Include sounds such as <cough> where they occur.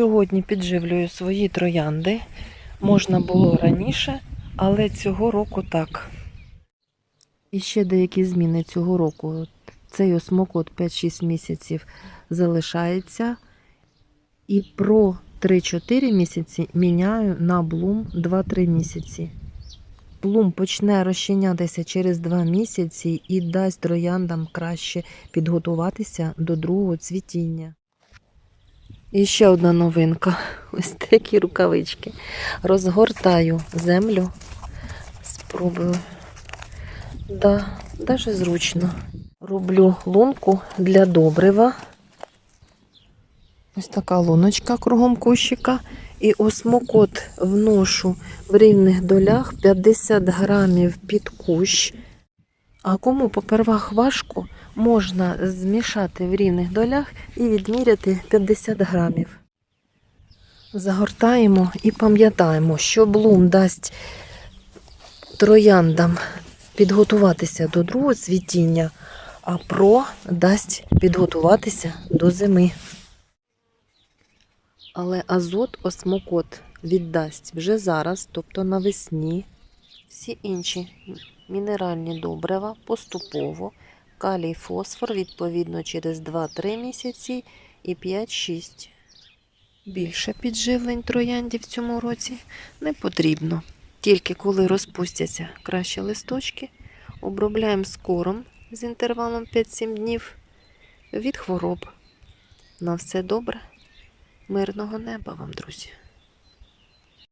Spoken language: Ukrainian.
Сьогодні підживлюю свої троянди. Можна було раніше, але цього року так. І ще деякі зміни цього року. Цей осмокот 5-6 місяців залишається. І про 3-4 місяці міняю на блум 2-3 місяці. Блум почне розчинятися через 2 місяці і дасть трояндам краще підготуватися до другого цвітіння. І ще одна новинка. <laughs> Ось такі рукавички. Розгортаю землю. Спробую. Да, даже зручно. Роблю лунку для добрива. Ось така луночка кругом кущика. І осмокот вношу в рівних долях 50 грамів під кущ. А кому попервах важко, можна змішати в рівних долях і відміряти 50 грамів. Загортаємо і пам'ятаємо, що блум дасть трояндам підготуватися до другого цвітіння, а про дасть підготуватися до зими. Але азот осмокот віддасть вже зараз, тобто навесні. Всі інші мінеральні добрива поступово, калій, фосфор, відповідно, через 2-3 місяці і 5-6. Більше підживлень трояндів в цьому році не потрібно. Тільки коли розпустяться кращі листочки, обробляємо скором з інтервалом 5-7 днів від хвороб. На все добре, мирного неба вам, друзі!